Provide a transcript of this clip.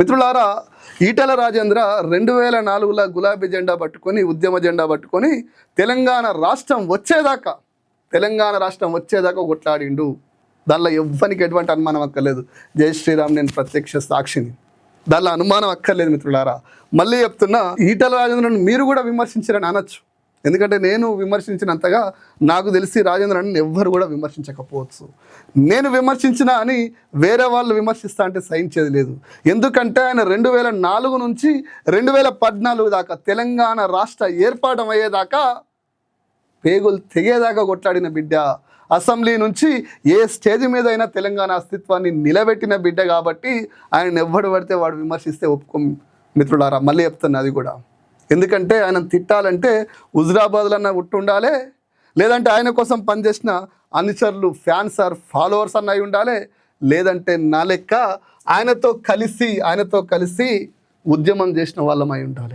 మిత్రులారా ఈటల రాజేంద్ర రెండు వేల నాలుగులో గులాబీ జెండా పట్టుకొని ఉద్యమ జెండా పట్టుకొని తెలంగాణ రాష్ట్రం వచ్చేదాకా తెలంగాణ రాష్ట్రం వచ్చేదాకా కొట్లాడిండు. దానిలో ఎవ్వరికి ఎటువంటి అనుమానం అక్కర్లేదు. జై శ్రీరామ్ నేను ప్రత్యక్ష సాక్షిని. దానిలో అనుమానం అక్కర్లేదు మిత్రులారా. మళ్ళీ చెప్తున్నా ఈటల రాజేంద్రను మీరు కూడా విమర్శించారని అనొచ్చు. ఎందుకంటే నేను విమర్శించినంతగా నాకు తెలిసి రాజేంద్రని ఎవ్వరు కూడా విమర్శించకపోవచ్చు. నేను విమర్శించిన అని వేరే వాళ్ళు విమర్శిస్తా అంటే సహించేది లేదు. ఎందుకంటే ఆయన రెండు వేల నాలుగు నుంచి రెండు వేల పద్నాలుగు దాకా తెలంగాణ రాష్ట్ర ఏర్పాటం అయ్యేదాకా పేగులు తెగేదాకా కొట్లాడిన బిడ్డ. అసెంబ్లీ నుంచి ఏ స్టేజ్ మీద అయినా తెలంగాణ అస్తిత్వాన్ని నిలబెట్టిన బిడ్డ కాబట్టి ఆయన ఎవ్వడు పడితే వాడు విమర్శిస్తే ఒప్పుకో మిత్రులారా. మళ్ళీ చెప్తున్నా అది కూడా. ఎందుకంటే ఆయన తిట్టాలంటే హుజరాబాద్లో అన్న ఉట్టు ఉండాలి లేదంటే ఆయన కోసం పనిచేసిన అనుచరులు ఫ్యాన్స్ ఆర్ ఫాలోవర్స్ అన్న అయి ఉండాలి లేదంటే నా లెక్క ఆయనతో కలిసి ఆయనతో కలిసి ఉద్యమం చేసిన వాళ్ళమై ఉండాలి.